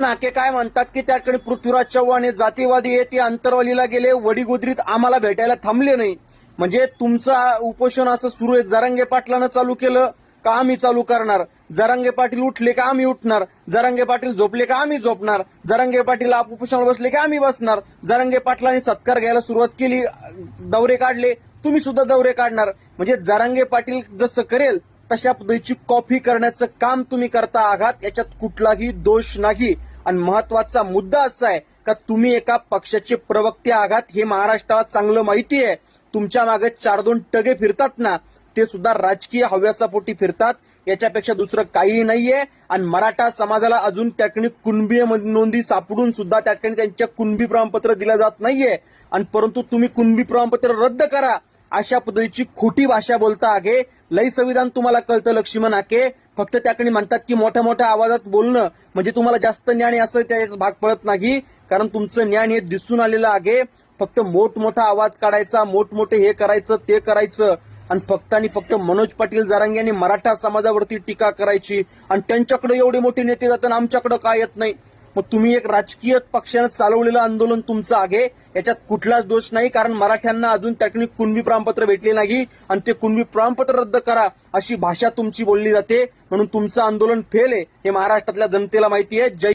नाके काय म्हणतात की त्या ठिकाणी पृथ्वीराज चव्हाण हे जातीवादी आहे ते अंतरवालीला गेले वडीगोदरीत आम्हाला भेटायला थांबले नाही. म्हणजे तुमचं उपोषण असं सुरू आहे जरांगे पाटलानं चालू केलं का आम्ही चालू करणार? जरांगे पाटील उठले का आम्ही उठणार? जरांगे पाटील झोपले का आम्ही झोपणार? जरांगे पाटील आप- बसले का आम्ही बसणार? जरांगे पाटलांनी सत्कार घ्यायला सुरुवात केली दौरे काढले तुम्ही सुद्धा दौरे काढणार. म्हणजे जरांगे पाटील जसं करेल तशा पद्धतीची कॉपी करण्याचं काम तुम्ही करता आहात याच्यात कुठलाही दोष नाही. आणि महत्त्वाचा मुद्दा असा आहे का तुम्ही एका पक्षाचे प्रवक्ते आहात हे महाराष्ट्राला चांगलं माहिती आहे. तुमच्या मागे चार दोन टगे फिरतात ना ते सुद्धा राजकीय हव्यासापोटी फिरतात. याच्यापेक्षा दुसरं काहीही नाहीये. आणि मराठा समाजाला अजून त्या ठिकाणी कुणबी नोंदी सापडून सुद्धा त्या ठिकाणी त्यांच्या कुणबी प्रमाणपत्र दिलं जात नाहीये. आणि परंतु तुम्ही कुणबी प्रमाणपत्र रद्द करा. अशा पद्धतीची खोटी भाषा बोलता आगे. लई संविधान तुम्हाला कळतं लक्ष्मण आके फक्त त्याकडे म्हणतात की मोठ्या मोठ्या आवाजात बोलणं म्हणजे तुम्हाला जास्त ज्ञान असं त्याच्यात भाग पडत नाही. कारण तुमचं ज्ञान हे दिसून आलेलं आहे फक्त मोठमोठा आवाज काढायचा मोठमोठे हे करायचं ते करायचं. आणि फक्त आणि फक्त मनोज पाटील जरांगे यांनी मराठा समाजावरती टीका करायची. आणि त्यांच्याकडे एवढे मोठे नेते जातात आणि आमच्याकडे काय येत नाही. मग तुम्ही एक राजकीय पक्षानं चालवलेलं आंदोलन तुमचं आहे. याच्यात कुठलाच दोष नाही कारण मराठ्यांना अजून त्या ठिकाणी कुणबी प्रमाणपत्र भेटले नाही आणि ते कुणबी प्रमाणपत्र रद्द करा अशी भाषा तुमची बोलली जाते. म्हणून तुमचं आंदोलन फेल आहे हे महाराष्ट्रातल्या जनतेला माहिती आहे. जय